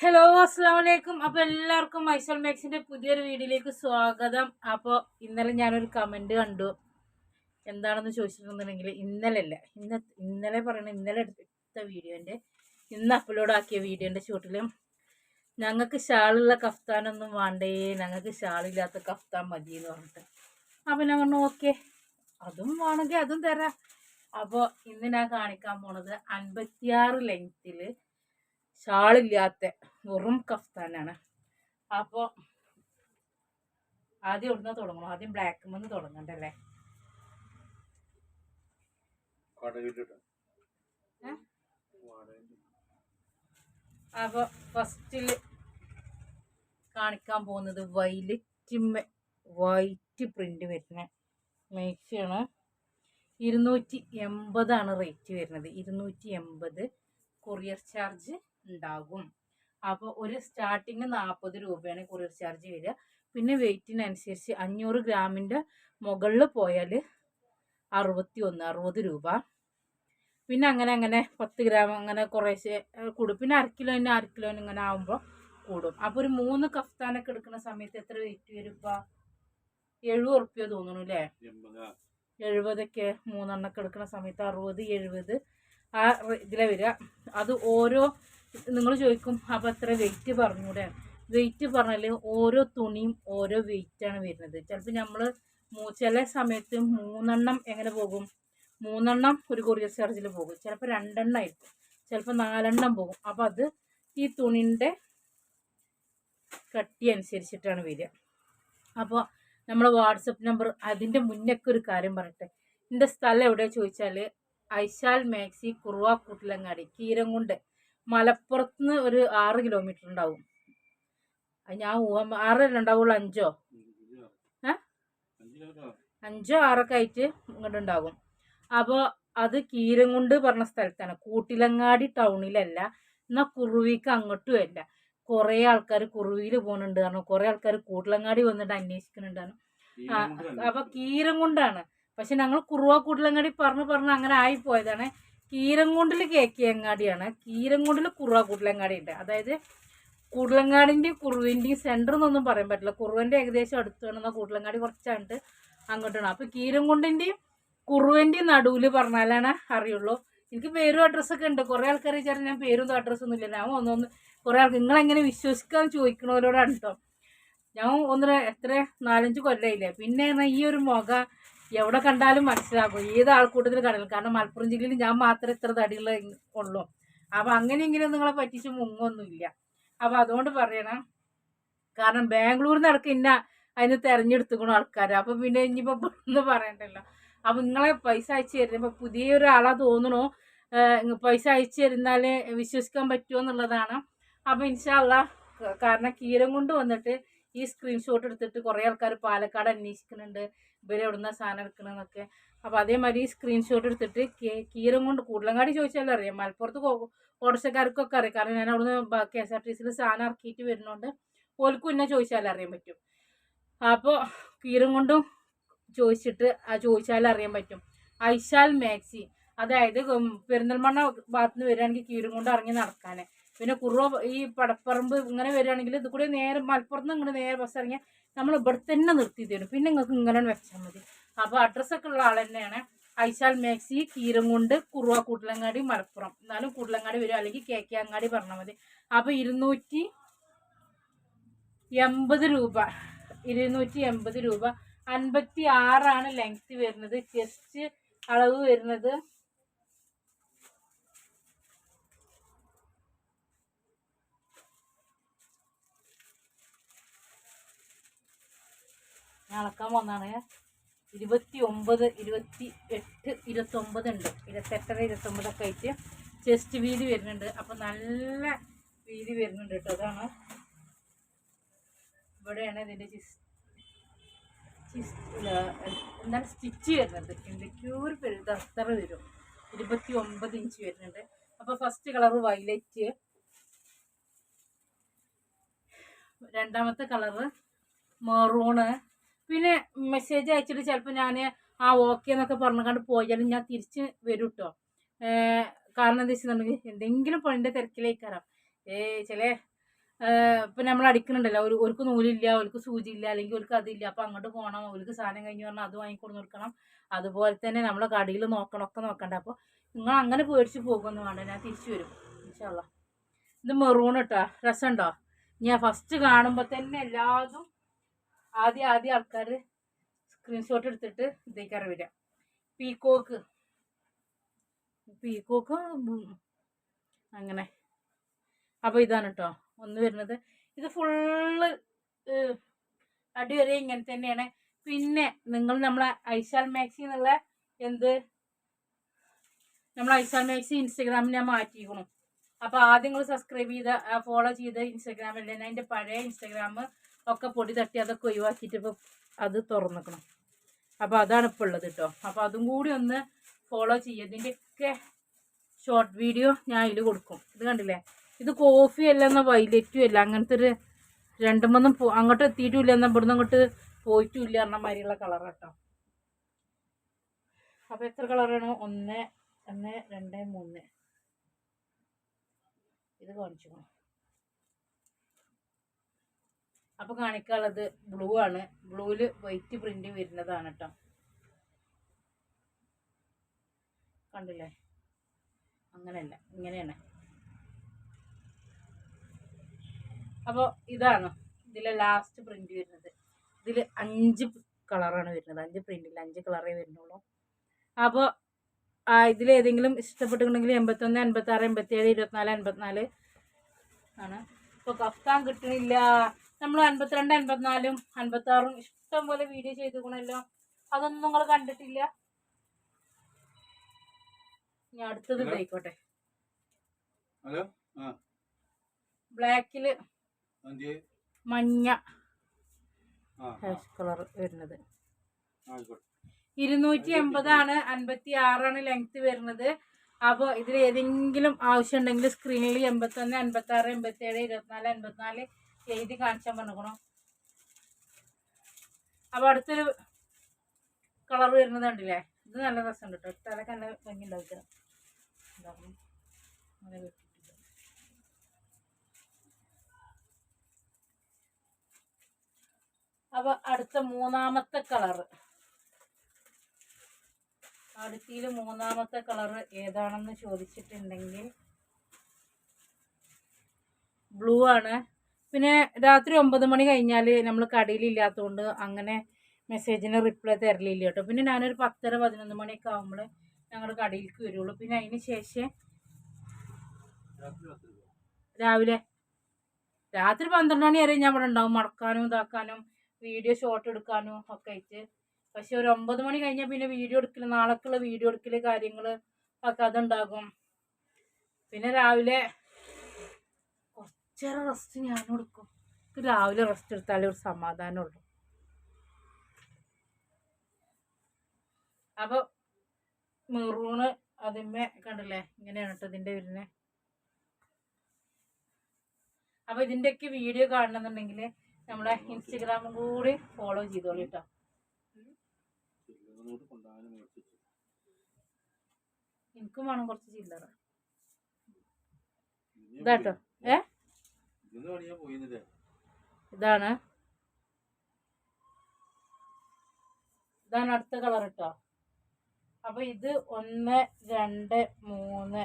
Hello അസ്സാം വലൈക്കും അപ്പോൾ എല്ലാവർക്കും മൈസൽ മാക്സിന്റെ പുതിയൊരു വീഡിയോയിലേക്ക് സ്വാഗതം. അപ്പോൾ ഇന്നലെ ഞാനൊരു കമന്റ് കണ്ടു. എന്താണെന്ന് ചോദിച്ചിട്ടുണ്ടെന്നുണ്ടെങ്കിൽ ഇന്നലെ അല്ല ഇന്ന ഇന്നലെ പറയണ ഇന്നലെ എടുത്ത വീഡിയോന്റെ ഇന്ന് അപ്ലോഡ് ആക്കിയ വീഡിയോന്റെ ഷൂട്ടിലും ഞങ്ങൾക്ക് ഷാളുള്ള കഫ്താനൊന്നും വേണ്ടേ? ഞങ്ങൾക്ക് ഷാളില്ലാത്ത കഫ്താൻ മതി എന്ന് പറഞ്ഞിട്ട്. അപ്പോൾ ഞാൻ പറഞ്ഞു ഓക്കെ. അതും വേണമെങ്കിൽ അതും തരാം. അപ്പോൾ ഇന്ന് ഞാൻ കാണിക്കാൻ പോണത് അൻപത്തിയാറ് ലെങ്ത്തിൽ ഷാളില്ലാത്ത വെറും കഫ്താനാണ്. അപ്പോൾ ആദ്യം ഇവിടുന്ന് തുടങ്ങണം? ആദ്യം ബ്ലാക്ക് മന്ന് തുടങ്ങണ്ടല്ലേ അപ്പൊ അപ്പോൾ ഫസ്റ്റിൽ കാണിക്കാൻ പോകുന്നത് വൈലറ്റ് വൈറ്റ് പ്രിന്റ് വരുന്ന മേക്സിയാണ് ഇരുന്നൂറ്റി എൺപതാണ് റേറ്റ് വരുന്നത്. ഇരുന്നൂറ്റി എൺപത് കൊറിയർ ചാർജ് ഉണ്ടാകും. അപ്പോൾ ഒരു സ്റ്റാർട്ടിങ് നാൽപ്പത് രൂപയാണ് കൊറിയർ ചാർജ് വരിക. പിന്നെ വെയിറ്റിനനുസരിച്ച് അഞ്ഞൂറ് ഗ്രാമിന്റെ മുകളിൽ പോയാൽ അറുപത്തി ഒന്ന് അറുപത് രൂപ. പിന്നെ അങ്ങനെ അങ്ങനെ പത്ത് ഗ്രാം അങ്ങനെ കുറേശ്ശെ കൂടും. പിന്നെ അര കിലോന് അര കിലോന് ഇങ്ങനെ ആകുമ്പോൾ കൂടും. അപ്പോൾ ഒരു മൂന്ന് കഫ്താനൊക്കെ എടുക്കുന്ന സമയത്ത് എത്ര വെയിറ്റ് വരും ഇപ്പോൾ എഴുപത് ഉറുപ്പ്യ തോന്നുന്നു അല്ലേ? എഴുപതൊക്കെ മൂന്നെണ്ണൊക്കെ എടുക്കുന്ന സമയത്ത് അറുപത് എഴുപത് ആ ഇതിലെ വരിക. അത് ഓരോ നിങ്ങൾ ചോദിക്കും അപ്പോൾ എത്ര വെയിറ്റ് പറഞ്ഞൂടെ? വെയിറ്റ് പറഞ്ഞാൽ ഓരോ തുണിയും ഓരോ വെയിറ്റാണ് വരുന്നത്. ചിലപ്പോൾ നമ്മൾ ചില സമയത്ത് മൂന്നെണ്ണം എങ്ങനെ പോകും? മൂന്നെണ്ണം ഒരു കൊറിയർ ചാർജിൽ പോകും. ചിലപ്പോൾ രണ്ടെണ്ണം ആയിരിക്കും. ചിലപ്പോൾ നാലെണ്ണം പോകും. അപ്പോൾ അത് ഈ തുണിന്റെ കട്ടി അനുസരിച്ചിട്ടാണ് വരിക. അപ്പോൾ നമ്മൾ വാട്സപ്പ് നമ്പർ അതിന്റെ മുന്നൊക്കെ ഒരു കാര്യം പറയട്ടെ. എന്റെ സ്ഥലം എവിടെ ചോദിച്ചാൽ ഐശാൽ മാക്സി കുറുവ കൂട്ടിലങ്ങാടി കീരംകുണ്ട്. മലപ്പുറത്ത് നിന്ന് ഒരു ആറ് കിലോമീറ്റർ ഉണ്ടാവും. അത് ഞാൻ ഊഹം ആറല്ല ഉണ്ടാവുള്ളൂ? അഞ്ചോ? അഞ്ചോ ആറൊക്കെ ആയിട്ട് ഇങ്ങോട്ട് ഉണ്ടാകും അപ്പോൾ അത് കീരങ്കുണ്ട് പറഞ്ഞ സ്ഥലത്താണ്. കൂട്ടിലങ്ങാടി ടൗണിലല്ല. എന്നാൽ കുറുവിക്ക് അങ്ങോട്ടും അല്ല. കുറേ ആൾക്കാർ കുറുവിയിൽ പോകുന്നുണ്ട് കാരണം കുറേ ആൾക്കാർ കൂട്ടിലങ്ങാടി വന്നിട്ട് അന്വേഷിക്കുന്നുണ്ട് കാരണം അപ്പൊ കീരം കൊണ്ടാണ് പക്ഷെ ഞങ്ങൾ കുറുവ കൂട്ടിലങ്ങാടി പറഞ്ഞു പറഞ്ഞ് അങ്ങനെ ആയിപ്പോയതാണ് കീരംകൊണ്ടിൽ കേക്കിയങ്ങാടിയാണ്. കീരംകൊണ്ടിൽ കുറുവ കൂടലങ്ങാടി ഉണ്ട് അതായത് കൂട്ടിലങ്ങാടിന്റെയും കുറുവിന്റെയും സെന്റർ എന്നൊന്നും പറയാൻ പറ്റില്ല. കുറുവന്റെ ഏകദേശം അടുത്ത് വേണമെന്ന കൂടലങ്ങാടി കുറച്ചാണ്ട് അങ്ങോട്ടാണ്. അപ്പോൾ കീരങ്കുണ്ടിന്റെയും കുറുവന്റെയും നടുവിൽ പറഞ്ഞാലാണ് അറിയുള്ളൂ. എനിക്ക് പേരും അഡ്രസ്സൊക്കെ ഉണ്ട്. കുറേ ആൾക്കാർ വിചാരിച്ചാൽ ഞാൻ പേരും അഡ്രസ്സൊന്നും ഇല്ല. ഞാൻ ഒന്നൊന്ന് കുറേ ആൾക്ക് നിങ്ങളെങ്ങനെ വിശ്വസിക്കാൻ ചോദിക്കണവരോടാണ് കേട്ടോ ഞാൻ ഒന്നര എത്ര നാലഞ്ച് കൊല്ലയില്ലേ? പിന്നെ ഈ ഒരു മുഖ എവിടെ കണ്ടാലും മനസ്സിലാകും. ഏത് ആൾക്കൂട്ടത്തിൽ കണ്ടാലും. കാരണം മലപ്പുറം ജില്ലയിൽ ഞാൻ മാത്രമേ ഇത്ര തടിയുള്ള ഉള്ളൂ. അപ്പം അങ്ങനെയെങ്കിലും നിങ്ങളെ പറ്റിച്ച് മുങ്ങൊന്നുമില്ല. അപ്പം അതുകൊണ്ട് പറയണം. കാരണം ബാംഗ്ലൂരിൽ നിന്ന് ഇന്ന അതിന് തിരഞ്ഞെടുത്തുക്കണ ആൾക്കാർ അപ്പം പിന്നെ ഇനിയിപ്പോൾ ഒന്ന് പറയണ്ടല്ലോ. അപ്പം നിങ്ങളെ പൈസ അയച്ചു തരുമ്പോൾ പുതിയൊരാളാ തോന്നണോ. പൈസ അയച്ചു തരുന്നാലേ വിശ്വസിക്കാൻ പറ്റുമോ എന്നുള്ളതാണ്. അപ്പം ഇൻഷാല്ല കാരണം കീരം കൊണ്ട് വന്നിട്ട് ഈ സ്ക്രീൻഷോട്ട് എടുത്തിട്ട് കുറേ ആൾക്കാർ പാലക്കാട് അന്വേഷിക്കുന്നുണ്ട് ഇവരെ എവിടുന്ന സാധനം എടുക്കണമെന്നൊക്കെ അപ്പോൾ അതേമാതിരി ഈ സ്ക്രീൻഷോട്ട് എടുത്തിട്ട് കീരം കൊണ്ട് കൂടലങ്ങാടി ചോദിച്ചാലും അറിയാം. മലപ്പുറത്ത് ഓട്ടോറിക്ഷക്കാർക്കൊക്കെ അറിയാം. കാരണം ഞാൻ അവിടുന്ന് കെ എസ് ആർ ടി സിയിൽ സാധനം ഇറക്കിയിട്ട് വരുന്നതുകൊണ്ട് ഓൽക്കും എന്നെ ചോദിച്ചാലും അറിയാൻ പറ്റും. അപ്പോൾ കീരം കൊണ്ടും ചോദിച്ചിട്ട് ആ ചോദിച്ചാലും അറിയാൻ പറ്റും. ഐശാൽ മാക്സി. അതായത് പെരിന്തൽമണ്ണ ഭാഗത്ത് നിന്ന് വരികയാണെങ്കിൽ കീരം കൊണ്ട് ഇറങ്ങി നടക്കാൻ പിന്നെ കുറവ ഈ പടപ്പറമ്പ് ഇങ്ങനെ വരികയാണെങ്കിൽ ഇത് കൂടെ നേരെ മലപ്പുറത്ത് നിന്ന് ഇങ്ങനെ നേരെ ബസ് ഇറങ്ങിയാൽ നമ്മൾ ഇവിടെ തന്നെ നിർത്തി തരും. പിന്നെ നിങ്ങൾക്ക് ഇങ്ങനെ വെച്ചാൽ മതി. അപ്പോൾ അഡ്രസ്സൊക്കെ ഉള്ള ആൾ തന്നെയാണ്. ഐശാൽ മാക്സി കീരംകുണ്ട് കുറുവ കൂട്ടിലങ്ങാടി മലപ്പുറം. എന്നാലും കൂട്ടിലങ്ങാടി വരും. അല്ലെങ്കിൽ കെ കെ അങ്ങാടി പറഞ്ഞാൽ മതി. അപ്പോൾ ഇരുന്നൂറ്റി എൺപത് രൂപ. ഇരുന്നൂറ്റി എൺപത് രൂപ. അൻപത്തി ആറാണ് ലെങ്ത് വരുന്നത്. ചെസ്റ്റ് അളവ് വരുന്നത് ഞാൻ അളക്കാൻ വന്നാണ്. ഇരുപത്തി ഒമ്പത് ഇരുപത്തി എട്ട് ഇരുപത്തൊമ്പത് ഉണ്ട്. ഇരുപത്തെട്ടര ഇരുപത്തൊമ്പതൊക്കെ ആയിട്ട് ചെസ്റ്റ് വീതി വരുന്നുണ്ട്. അപ്പം നല്ല വീതി വരുന്നുണ്ട് കേട്ടോ അതാണ് ഇവിടെയാണ് ഇതിന്റെ എന്താണ് സ്റ്റിച്ച് വരുന്നത്? എന്തൊക്കെയോ ഒരു അത്ര വരും. ഇരുപത്തി ഒമ്പത് ഇഞ്ച് വരുന്നുണ്ട്. അപ്പോൾ ഫസ്റ്റ് കളർ വൈലറ്റ് രണ്ടാമത്തെ കളറ് മെറൂണ് പിന്നെ മെസ്സേജ് അയച്ചിട്ട് ചിലപ്പോൾ ഞാൻ ആ ഓക്കെ എന്നൊക്കെ പറഞ്ഞുകൊണ്ട് പോയാലും ഞാൻ തിരിച്ച് വരും കേട്ടോ കാരണം എന്താ വെച്ചിട്ടുണ്ടെങ്കിൽ എന്തെങ്കിലും പണിന്റെ കയറാം ഏ ചില ഇപ്പം നമ്മൾ അടിക്കണുണ്ടല്ലോ ഒരു ഒരുക്ക് നൂലില്ല ഒരുക്ക് സൂചി ഇല്ല അല്ലെങ്കിൽ ഒരുക്ക് അതില്ല അപ്പം അങ്ങോട്ട് പോകണം ഒരുക്ക് സാധനം കഴിഞ്ഞ് പറഞ്ഞാൽ അത് വാങ്ങിക്കൊണ്ട് കൊടുക്കണം. അതുപോലെ തന്നെ നമ്മളെ കടയിൽ നോക്കണം ഒക്കെ നോക്കണ്ട. അപ്പോൾ നിങ്ങൾ അങ്ങനെ പേടിച്ച് പോകുമെന്ന് വേണ്ട ഞാൻ തിരിച്ചു വരും. ഇൻഷാല്ല ഇത് മെറൂൺ കേട്ടോ രസമുണ്ടോ ഞാൻ ഫസ്റ്റ് കാണുമ്പോൾ തന്നെ എല്ലാതും ആദ്യം ആദ്യം ആൾക്കാർ സ്ക്രീൻഷോട്ട് എടുത്തിട്ട് ഇതേക്കാറ് വരിക. പീക്കോക്ക് പീക്കോക്ക് അങ്ങനെ. അപ്പോൾ ഇതാണ് കേട്ടോ ഒന്ന് വരുന്നത്. ഇത് ഫുള്ള് അടി വരെ ഇങ്ങനെ തന്നെയാണ്. പിന്നെ നിങ്ങൾ നമ്മളെ ഐശാൽ മാക്സി എന്നുള്ള എന്ത്? നമ്മൾ ഐശാൽ മാക്സി ഇൻസ്റ്റഗ്രാമിൽ ഞാൻ മാറ്റിയിരിക്കണം അപ്പോൾ ആദ്യം നിങ്ങൾ സബ്സ്ക്രൈബ് ചെയ്ത ഫോളോ ചെയ്ത ഇൻസ്റ്റഗ്രാമിൽ ഞാൻ അതിന്റെ പഴയ ഇൻസ്റ്റഗ്രാം ഒക്കെ പൊടി തട്ടി അതൊക്കെ ഒഴിവാക്കിയിട്ട് ഇപ്പോൾ അത് തുറന്നിക്കണം. അപ്പോൾ അതാണ് ഇപ്പോൾ ഉള്ളത് കേട്ടോ. അപ്പോൾ അതും കൂടി ഒന്ന് ഫോളോ ചെയ്യുക. ഷോർട്ട് വീഡിയോ ഞാൻ അതിൽ കൊടുക്കും. ഇത് കണ്ടില്ലേ? ഇത് കോഫി അല്ല എന്നാൽ വൈലറ്റും അല്ല. അങ്ങനത്തെ ഒരു രണ്ടു മൂന്നും അങ്ങോട്ട് എത്തിയിട്ടുമില്ല എന്നാൽ ഇവിടുന്ന് അങ്ങോട്ട് പോയിട്ടുമില്ല എന്ന മാതിരിയുള്ള കളർ കേട്ടോ. അപ്പോൾ എത്ര കളറാണ് ഒന്ന് ഒന്ന് രണ്ട് മൂന്ന്. ഇത് കാണിച്ചു അപ്പോൾ കാണിക്കാനുള്ളത് ബ്ലൂ ആണ്. ബ്ലൂവിൽ വൈറ്റ് പ്രിന്റ് വരുന്നതാണ് കേട്ടോ കണ്ടില്ലേ? അങ്ങനെയല്ല ഇങ്ങനെയാണ്. അപ്പോൾ ഇതാണ് ഇതിലെ ലാസ്റ്റ് പ്രിന്റ് വരുന്നത്. ഇതിൽ അഞ്ച് കളറാണ് വരുന്നത്. അഞ്ച് പ്രിന്റിൽ അഞ്ച് കളറേ വരുന്നുള്ളൂ. അപ്പോൾ ഇതിലേതെങ്കിലും ഇഷ്ടപ്പെട്ടിട്ടുണ്ടെങ്കിൽ എൺപത്തൊന്ന് എൺപത്താറ് എൺപത്തേഴ് ഇരുപത്തിനാല് എൺപത്തിനാല് ആണ്. ഇപ്പോൾ കഫ്താൻ കിട്ടണില്ല. നമ്മൾ അൻപത്തിരണ്ട് അൻപത്തിനാലും അൻപത്താറും ഇഷ്ടം പോലെ വീഡിയോ ചെയ്തുകൊണല്ലോ അതൊന്നും നിങ്ങൾ കണ്ടിട്ടില്ല? ഞാൻ അടുത്തത് ഹലോ? ആ. ബ്ലാക്കിൽ അഞ്ച് മഞ്ഞ ഹാഷ് കളർ വരുന്നത്. ഇരുന്നൂറ്റി എൺപതാണ് അൻപത്തി ആറാണ് ലെങ്ത് വരുന്നത്. അപ്പോൾ ഇതിൽ ഏതെങ്കിലും ആവശ്യം ഉണ്ടെങ്കിൽ സ്ക്രീനിൽ എൺപത്തൊന്ന് അൻപത്തി ആറ് എൺപത്തി ഏഴ് ഇരുപത്തിനാല് എൺപത്തിനാല് എഴുതി കാണിച്ചാൽ പറഞ്ഞണം അപ്പോൾ അടുത്തൊരു കളർ വരുന്നത് കണ്ടില്ലേ? ഇത് നല്ല രസമുണ്ട് കേട്ടോ തലക്ക് നല്ല ഭംഗി ഉണ്ടാവും അപ്പോൾ അടുത്ത മൂന്നാമത്തെ കളറ് അടുത്തിയിൽ മൂന്നാമത്തെ കളർ ഏതാണെന്ന് ചോദിച്ചിട്ടുണ്ടെങ്കിൽ ബ്ലൂ ആണ്. പിന്നെ രാത്രി ഒമ്പത് മണി കഴിഞ്ഞാൽ നമ്മൾ കടയിലില്ലാത്തതുകൊണ്ട് അങ്ങനെ മെസ്സേജിന് റിപ്ലൈ തരലില്ല കേട്ടോ. പിന്നെ ഞാനൊരു പത്തര പതിനൊന്ന് മണിയൊക്കെ ആകുമ്പോൾ ഞങ്ങളുടെ കടയിലേക്ക് വരുള്ളൂ. പിന്നെ അതിന് ശേഷം. രാവിലെ രാത്രി പന്ത്രണ്ട് മണി വരെ ഞാൻ ഇവിടെ ഉണ്ടാവും. മടക്കാനും ഇതാക്കാനും വീഡിയോ ഷോട്ട് എടുക്കാനും ഒക്കെ ആയിട്ട്. പക്ഷെ ഒരു ഒമ്പത് മണി കഴിഞ്ഞാൽ പിന്നെ വീഡിയോ എടുക്കൽ നാളേക്കുള്ള വീഡിയോ എടുക്കൽ കാര്യങ്ങൾ ഒക്കെ അതുണ്ടാകും. പിന്നെ രാവിലെ കുറച്ചേറെ റെസ്റ്റ് ഞാൻ കൊടുക്കും രാവിലെ റെസ്റ്റ് എടുത്താലേ ഒരു സമാധാനമുള്ളൂ. അപ്പോൾ മെറൂണ് അതിന്മേ കണ്ടില്ലേ? ഇങ്ങനെയാണ് കേട്ടോ ഇതിന്റെ വരുന്നത് അപ്പോൾ ഇതിന്റെയൊക്കെ വീഡിയോ കാണണമെന്നുണ്ടെങ്കിൽ നമ്മളെ ഇൻസ്റ്റഗ്രാമും കൂടി ഫോളോ ചെയ്തോളൂ കേട്ടോ. നോട്ട് കൊണ്ടുപോകാനും മേടിച്ചു എനിക്കും വേണം കുറച്ച് ചില്ലറ. ഇതാട്ടോ. ഏ? ഇതാണ്. ഇതാണ് അടുത്ത കളർ കേട്ടോ അപ്പൊ ഇത് ഒന്ന് രണ്ട് മൂന്ന്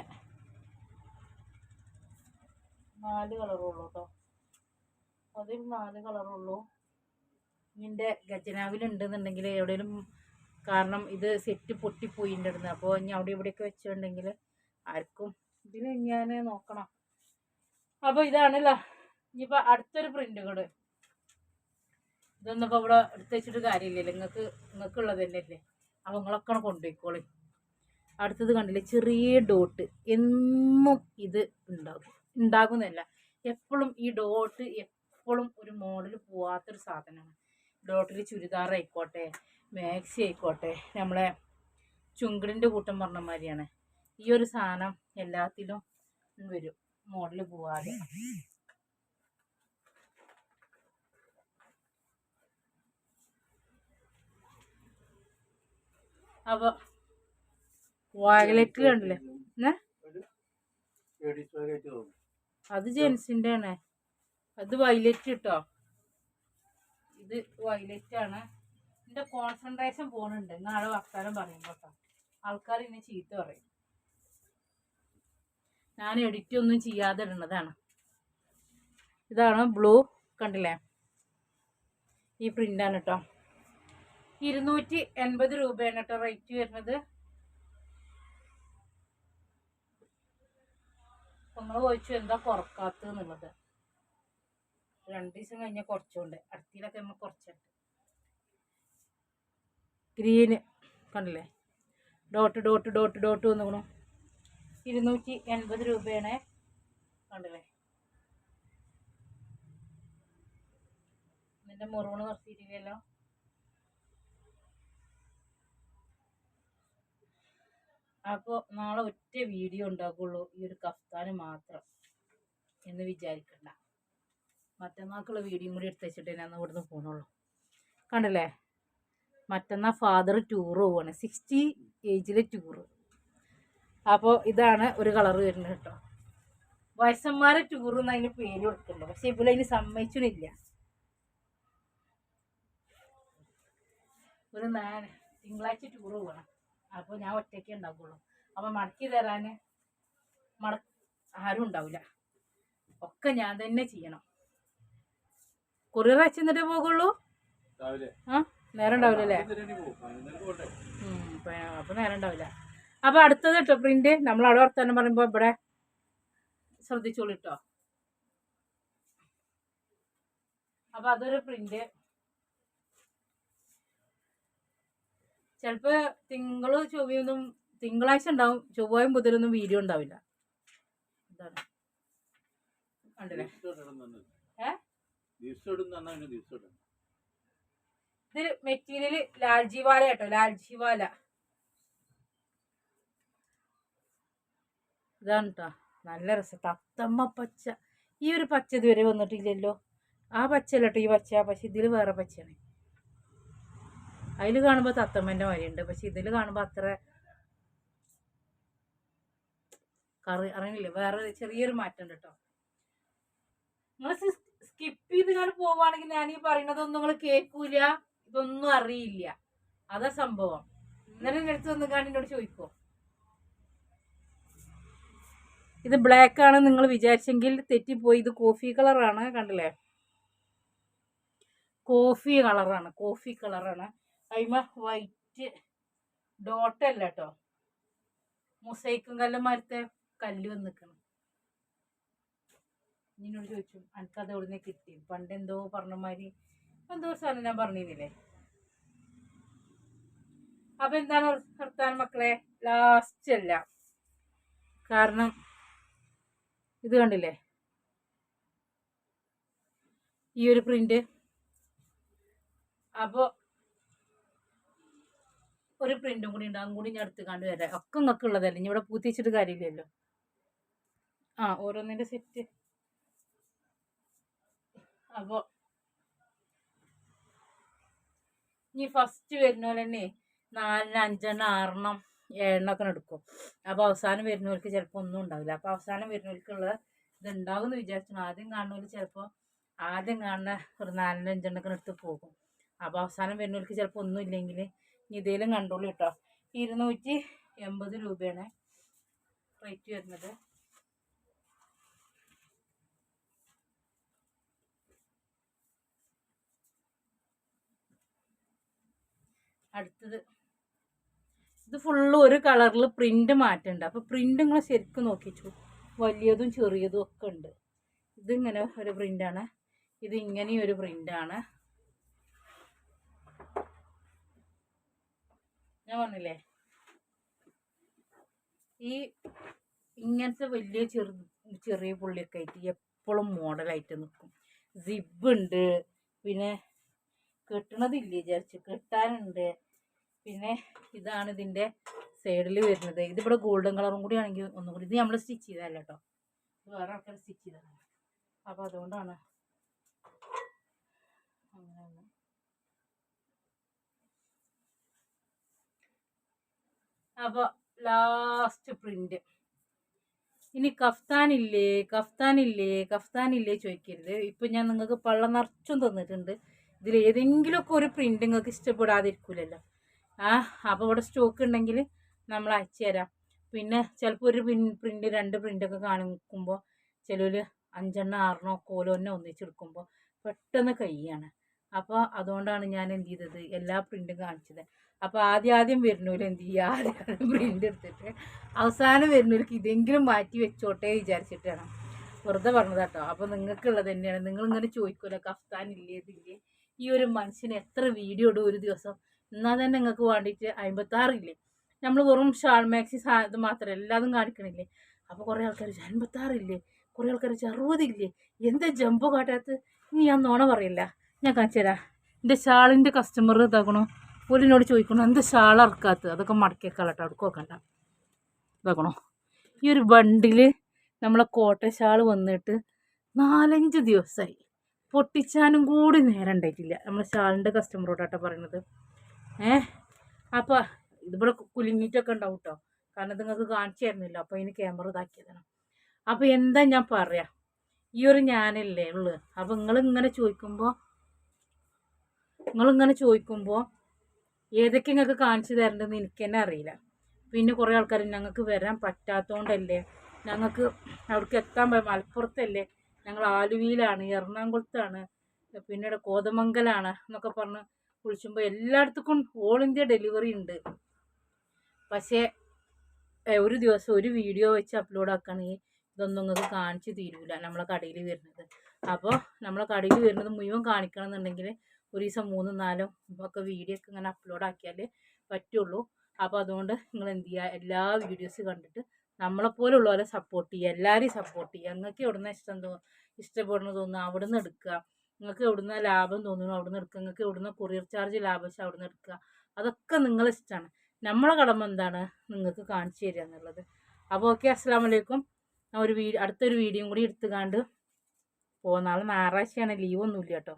നാല് കളറുള്ളൂ കേട്ടോ അതിൽ നാല് കളറുള്ളൂ നിന്റെ ഗജനാവിലുണ്ടെന്നുണ്ടെങ്കിൽ എവിടെയെങ്കിലും കാരണം ഇത് സെറ്റ് പൊട്ടിപ്പോയി അടുത്ത് അപ്പോൾ ഇനി അവിടെ ഇവിടെയൊക്കെ വെച്ചിട്ടുണ്ടെങ്കിൽ ആർക്കും ഇതിന് ഞാൻ നോക്കണം. അപ്പോൾ ഇതാണല്ലോ ഇനിയിപ്പോൾ അടുത്തൊരു പ്രിന്റ് കൂടെ ഇതൊന്നും ഇപ്പോൾ ഇവിടെ എടുത്ത് വെച്ചിട്ട് കാര്യമില്ലല്ലോ. നിങ്ങൾക്ക് നിങ്ങൾക്കുള്ളത് തന്നെയല്ലേ അപ്പോൾ നിങ്ങളൊക്കെ കൊണ്ടുപോയിക്കോളി. അടുത്തത് കണ്ടില്ലേ? ചെറിയ ഡോട്ട് എന്നും ഇത് ഉണ്ടാകും. ഉണ്ടാകുന്നതല്ല. എപ്പോഴും ഈ ഡോട്ട് എപ്പോഴും ഒരു മോഡൽ പോവാത്തൊരു സാധനമാണ്. ഡോട്ടിൽ ചുരിദാർ ആയിക്കോട്ടെ മാക്സി ആയിക്കോട്ടെ. നമ്മളെ ചുങ്കിടിന്റെ കൂട്ടം പറഞ്ഞ മാതിരിയാണ്. ഈ ഒരു സാധനം എല്ലാത്തിലും വരും. മോഡൽ പോവാതെ. അപ്പൊ വയലറ്റിൽ തോന്നും അത് ജെൻസിന്റെ ആണ് അത് വൈലറ്റ് കിട്ടോ ഇത് വയലറ്റ് ആണ് എന്റെ കോൺസെൻട്രേഷൻ പോണുണ്ട്. നാളെ വർത്താനം പറയും കേട്ടോ. ആൾക്കാർ ഇന്നെ ചീത്ത പറയും. ഞാൻ എഡിറ്റ് ഒന്നും ചെയ്യാതെ ഇടുന്നതാണ്. ഇതാണ് ബ്ലൂ കണ്ടില്ലേ? ഈ പ്രിന്റാണ് കേട്ടോ ഇരുന്നൂറ്റി എൺപത് രൂപയാണ് കേട്ടോ റേറ്റ് വരുന്നത്. നമ്മൾ ചോദിച്ചു എന്താ കുറക്കാത്തതെന്നുള്ളത് രണ്ട് ദിവസം കഴിഞ്ഞാൽ കുറച്ചുകൊണ്ട് അടുത്തിലൊക്കെ നമ്മൾ കുറച്ചുണ്ട് ഗ്രീന് കണ്ടില്ലേ? ഡോട്ട് ഡോട്ട് ഡോട്ട് ഡോട്ട് വന്നുക്കണു ഇരുന്നൂറ്റി എൺപത് രൂപയാണ് കണ്ടില്ലേ? ഇതിന്റെ മുറിവണ് നിർത്തിയിരിക്കുകയല്ലോ. അപ്പോൾ നാളെ ഒറ്റ വീഡിയോ ഉണ്ടാക്കുള്ളൂ. ഈ ഒരു കഫ്താന് മാത്രം എന്ന് വിചാരിക്കണ്ട. മറ്റന്നാൾക്കുള്ള വീഡിയോയും കൂടി എടുത്ത് വെച്ചിട്ട് ഞാൻ ഇവിടുന്ന് പോകണുള്ളൂ കണ്ടില്ലേ? മറ്റന്നാൾ ഫാദർ ടൂർ പോവാണ്. സിക്സ്റ്റി ഏജിലെ ടൂറ് അപ്പോൾ ഇതാണ് ഒരു കളർ വരുന്നത് കേട്ടോ. വയസ്സന്മാരെ ടൂർ എന്ന് അതിന് പേര് കൊടുക്കുന്നുണ്ട് പക്ഷെ ഇവിടെ അതിന് സമ്മതിച്ചിട്ടില്ല. ഒരു നാല് തിങ്കളാഴ്ച ടൂർ പോകണം അപ്പോൾ ഞാൻ ഒറ്റയ്ക്ക് ഉണ്ടാവുള്ളൂ. അപ്പോൾ മടക്കി തരാൻ മട ആരും ഉണ്ടാവില്ല ഒക്കെ ഞാൻ തന്നെ ചെയ്യണം. കൊറിയർ അയച്ചു തന്നിട്ടേ പോകുള്ളൂ ആ? നേരം ഉണ്ടാവില്ല അല്ലേ പതിനൊന്നരയ്ക്ക് പോകും. പതിനൊന്നരയ്ക്ക് പോട്ടെ. അപ്പോൾ നേരം ഉണ്ടാവില്ല അപ്പോൾ അടുത്തത് കേട്ടോ പ്രിന്റ് നമ്മൾ അവിടെ വർത്താനം പറയുമ്പോൾ ഇവിടെ ശ്രദ്ധിച്ചോളൂ കേട്ടോ അപ്പോൾ അതൊരു പ്രിന്റ് ചിലപ്പോൾ തിങ്കൾ ചൊവ്വയൊന്നും തിങ്കളാഴ്ച ഉണ്ടാവും ചൊവ്വായും ബുധനൊന്നും വീഡിയോ ഉണ്ടാവില്ല ഏഹ് കണ്ടില്ലേ ദിവസം ഇടണം തന്നെ. ഏ? ദിവസം ഇടും തന്നെ അതിന് ദിവസം ഇടണം. ഇത് മെറ്റീരിയൽ ലാൽജിവാല കേട്ടോ ലാൽജിവാല. ഇതാണ് കേട്ടോ നല്ല രസം തത്തമ്മ പച്ച. ഈ ഒരു പച്ച ഇതുവരെ വന്നിട്ടില്ലല്ലോ. ആ പച്ചയല്ല കേട്ടോ ഈ പച്ച പക്ഷെ ഇതിൽ വേറെ പച്ചയാണ്. അതിൽ കാണുമ്പോൾ തത്തമ്മന്റെ മാതിരിയുണ്ട് പക്ഷെ ഇതിൽ കാണുമ്പോൾ അത്ര കറി അറിയില്ല വേറെ ചെറിയൊരു മാറ്റം ഉണ്ട് കേട്ടോ നിങ്ങൾ സ്കിപ്പ് ചെയ്ത് ഇങ്ങനെ പോവുകയാണെങ്കിൽ ഞാൻ ഈ പറയുന്നതൊന്നും നിങ്ങൾ കേൾക്കൂല ഇതൊന്നും അറിയില്ല. അതാ സംഭവം. ഇന്നലെ എന്റെ അടുത്ത് വന്ന് കാണി എന്നോട് ചോദിക്കോ ഇത് ബ്ലാക്ക് ആണ് നിങ്ങൾ വിചാരിച്ചെങ്കിൽ തെറ്റിപ്പോയി. ഇത് കോഫി കളറാണ് കണ്ടില്ലേ? കോഫി കളറാണ് കോഫി കളറാണ് അതിമ വൈറ്റ് ഡോട്ടല്ല കേട്ടോ മുസൈക്കും കല്ല് മരത്തെ കല്ല് വന്ന് നിൽക്കണം നിന്നോട് ചോദിച്ചു എനിക്കത് എവിടുന്ന് കിട്ടി? പണ്ട് എന്തോ പറഞ്ഞ മാതിരി എന്തോ സാധനം ഞാൻ പറഞ്ഞിരുന്നില്ലേ? അപ്പൊ എന്താണ് വർത്താനം മക്കളെ? ലാസ്റ്റ് അല്ല. കാരണം ഇത് കണ്ടില്ലേ? ഈ ഒരു പ്രിന്റ് അപ്പോൾ ഒരു പ്രിന്റും കൂടി ഉണ്ട്. അതും കൂടി ഞാൻ എടുത്ത് കണ്ടു വരാം. ഒക്കെ നിങ്ങൾക്ക് ഉള്ളതല്ലേ? ഇനി ഇവിടെ പൂത്തിച്ചിട്ട് കാര്യമില്ലല്ലോ. ആ ഓരോന്നിന്റെ സെറ്റ് അപ്പോൾ ഇനി ഫസ്റ്റ് വരുന്നപോലെ തന്നെ നാലിന് അഞ്ചെണ്ണം ആറെണ്ണം ഏഴെണ്ണം ഒക്കെ എടുക്കും. അപ്പോൾ അവസാനം വരുന്നവർക്ക് ചിലപ്പോൾ ഒന്നും ഉണ്ടാവില്ല. അപ്പോൾ അവസാനം വരുന്നവർക്കുള്ള ഇത് ഉണ്ടാവും എന്ന് വിചാരിച്ചു ആദ്യം കാണുന്നവർ ചിലപ്പോൾ ആദ്യം കാണുന്ന ഒരു നാലിന് അഞ്ചെണ്ണൊക്കെ എടുത്ത് പോകും. അപ്പോൾ അവസാനം വരുന്നവർക്ക് ചിലപ്പോൾ ഒന്നും ഇല്ലെങ്കിൽ ഇതേലും കണ്ടോളൂ കേട്ടോ. ഇരുന്നൂറ്റി എൺപത് രൂപയാണ് റേറ്റ് വരുന്നത്. അടുത്തത്. ഇത് ഫുള്ള് ഒരു കളറിൽ പ്രിന്റ് മാറ്റുന്നുണ്ട് അപ്പോൾ പ്രിന്റ് നിങ്ങൾ ശരിക്കും നോക്കിച്ചു. വലിയതും ചെറിയതും ഒക്കെ ഉണ്ട്. ഇതിങ്ങനെ ഒരു പ്രിന്റാണ് ഇത് ഇങ്ങനെ ഒരു പ്രിന്റാണ് ഞാൻ പറഞ്ഞില്ലേ? ഈ ഇങ്ങനത്തെ വലിയ ചെറു ചെറിയ പുള്ളിയൊക്കെ ആയിട്ട് എപ്പോഴും മോഡലായിട്ട് നിൽക്കും സിബ് ഉണ്ട്. പിന്നെ കെട്ടണതില്ല? വിചാരിച്ചു കെട്ടാനുണ്ട്. പിന്നെ ഇതാണ് ഇതിന്റെ സൈഡിൽ വരുന്നത്. ഇതിവിടെ ഗോൾഡൻ കളറും കൂടി ആണെങ്കിൽ ഒന്നും കൂടി. ഇത് നമ്മൾ സ്റ്റിച്ച് ചെയ്തതല്ല കേട്ടോ ഇത് വേറെ ആൾക്കാർ സ്റ്റിച്ച് ചെയ്തതാണ്. അപ്പോൾ അതുകൊണ്ടാണ് അപ്പോൾ ലാസ്റ്റ് പ്രിന്റ് ഇനി കഫ്താനില്ലേ? കഫ്താനില്ലേ? കഫ്താനില്ലേ ചോദിക്കരുത്. ഇപ്പം ഞാൻ നിങ്ങൾക്ക് പള്ള നിറച്ചും തന്നിട്ടുണ്ട്. ഇതിൽ ഏതെങ്കിലുമൊക്കെ ഒരു പ്രിന്റ് നിങ്ങൾക്ക് ഇഷ്ടപ്പെടാതിരിക്കില്ലല്ലോ ആ അപ്പോൾ ഇവിടെ സ്റ്റോക്ക് ഉണ്ടെങ്കിൽ നമ്മൾ അയച്ചു തരാം. പിന്നെ ചിലപ്പോൾ ഒരു പ്രിൻ പ്രിന്റ് രണ്ട് പ്രിന്റൊക്കെ കാണിക്കുമ്പോൾ ചിലർ അഞ്ചെണ്ണം ആറെണ്ണോ കോലോന്നെ ഒന്നിച്ചെടുക്കുമ്പോൾ പെട്ടെന്ന് കയ്യാണ്. അപ്പോൾ അതുകൊണ്ടാണ് ഞാൻ എന്ത് ചെയ്തത്? എല്ലാ പ്രിന്റും കാണിച്ചത്. അപ്പോൾ ആദ്യം ആദ്യം വരുന്നവർ എന്ത് ചെയ്യുക? ആദ്യം ആദ്യം പ്രിന്റ് എടുത്തിട്ട് അവസാനം വരുന്നവർക്ക് ഇതെങ്കിലും മാറ്റി വെച്ചോട്ടെ വിചാരിച്ചിട്ടാണ്. വെറുതെ പറഞ്ഞത് കേട്ടോ അപ്പോൾ നിങ്ങൾക്കുള്ളത് തന്നെയാണ്. നിങ്ങളിങ്ങനെ ചോദിക്കുമല്ലോ കഫ്താൻ ഇല്ലേ ഇതില്ലേ ഈ ഒരു മനുഷ്യന് എത്ര വീഡിയോ ഇടും ഒരു ദിവസം? എന്നാൽ തന്നെ നിങ്ങൾക്ക് വേണ്ടിയിട്ട് അമ്പത്താറില്ലേ നമ്മൾ വെറും ഷാൾ മാക്സി സാധനം മാത്രമല്ല എല്ലാതും കാണിക്കണില്ലേ? അപ്പോൾ കുറേ ആൾക്കാർ അൻപത്താറില്ലേ കുറേ ആൾക്കാർ അറുപതില്ലേ എന്താ ജമ്പ് കാട്ടാത്ത ഇനി ഞാൻ നോണ പറയില്ല. ഞാൻ കാണിച്ചു തരാം. എന്റെ ഷാളിന്റെ കസ്റ്റമർ ഇതാക്കണോ. ഓലിനോട് ചോദിക്കണോ എന്താ ഷാൾ ഇറക്കാത്തത് അതൊക്കെ മടക്കിയേക്കാളട്ടോ അവിടെ വെക്കണ്ട. ഇതാക്കണോ. ഈ ഒരു ബണ്ടിൽ നമ്മളെ കോട്ട ഷാൾ വന്നിട്ട് നാലഞ്ച് ദിവസമായി പൊട്ടിച്ചാനും കൂടി നേരം ഉണ്ടായിട്ടില്ല. നമ്മൾ ഷാളിന്റെ കസ്റ്റമറോടാട്ടോ പറയുന്നത് ഏ? അപ്പോൾ ഇതിവിടെ കുലുങ്ങിയിട്ടൊക്കെ ഉണ്ടാവും കേട്ടോ കാരണം നിങ്ങൾക്ക് കാണിച്ചു തരുന്നില്ല അപ്പോൾ ഇതിന് ക്യാമറ ഇതാക്കിയതാണ് അപ്പോൾ എന്താ ഞാൻ പറയാ? ഈ ഒരു ഞാനല്ലേ ഉള്ളു. അപ്പോൾ നിങ്ങൾ ഇങ്ങനെ ചോദിക്കുമ്പോൾ നിങ്ങളിങ്ങനെ ചോദിക്കുമ്പോൾ ഏതൊക്കെ നിങ്ങൾക്ക് കാണിച്ചു തരേണ്ടതെന്ന് എനിക്ക് തന്നെ അറിയില്ല. പിന്നെ കുറേ ആൾക്കാർ ഞങ്ങൾക്ക് വരാൻ പറ്റാത്തതുകൊണ്ടല്ലേ ഞങ്ങൾക്ക് അവിടേക്ക് എത്താൻ മലപ്പുറത്തല്ലേ ഞങ്ങൾ ആലുവയിലാണ് എറണാകുളത്താണ് പിന്നീട് കോതമംഗലാണ് എന്നൊക്കെ പറഞ്ഞ് വിളിച്ചുമ്പോൾ എല്ലായിടത്തേക്കും ഓൾ ഇന്ത്യ ഡെലിവറി ഉണ്ട്. പക്ഷേ ഒരു ദിവസം ഒരു വീഡിയോ വെച്ച് അപ്ലോഡ് ആക്കുകയാണെങ്കിൽ ഇതൊന്നും നിങ്ങൾക്ക് കാണിച്ച് തീരൂല നമ്മളെ കടയിൽ വരുന്നത്. അപ്പോൾ നമ്മളെ കടയിൽ വരുന്നത് മുഴുവൻ കാണിക്കണം എന്നുണ്ടെങ്കിൽ ഒരു ദിവസം മൂന്നും നാലും ഒക്കെ വീഡിയോ ഒക്കെ ഇങ്ങനെ അപ്ലോഡ് ആക്കിയാലേ പറ്റുള്ളൂ. അപ്പോൾ അതുകൊണ്ട് നിങ്ങൾ എന്ത് ചെയ്യുക എല്ലാ വീഡിയോസ് കണ്ടിട്ട് നമ്മളെപ്പോലുള്ളവരെ സപ്പോർട്ട് ചെയ്യുക എല്ലാവരെയും സപ്പോർട്ട് ചെയ്യുക നിങ്ങൾക്ക് എവിടുന്ന ഇഷ്ടം തോന്നും ഇഷ്ടപ്പെടുന്ന തോന്നുന്നു? അവിടെ നിന്ന് എടുക്കുക. നിങ്ങൾക്ക് എവിടുന്ന ലാഭം തോന്നുന്നു? അവിടെ നിന്ന് എടുക്കുക. നിങ്ങൾക്ക് എവിടുന്ന കൊറിയർ ചാർജ് ലാഭം അവിടെ നിന്ന് എടുക്കുക. അതൊക്കെ നിങ്ങളെ ഇഷ്ടമാണ് നമ്മളെ കടമ എന്താണ്? നിങ്ങൾക്ക് കാണിച്ചു തരിക എന്നുള്ളത്. അപ്പോൾ ഓക്കെ അസ്സാം വലൈക്കും ഒരു വീഡിയോ അടുത്തൊരു വീഡിയോയും കൂടി എടുത്തുകാണ്ട് പോകുന്ന നാളെ ഞായറാഴ്ചയാണ്. ലീവൊന്നുമില്ല കേട്ടോ.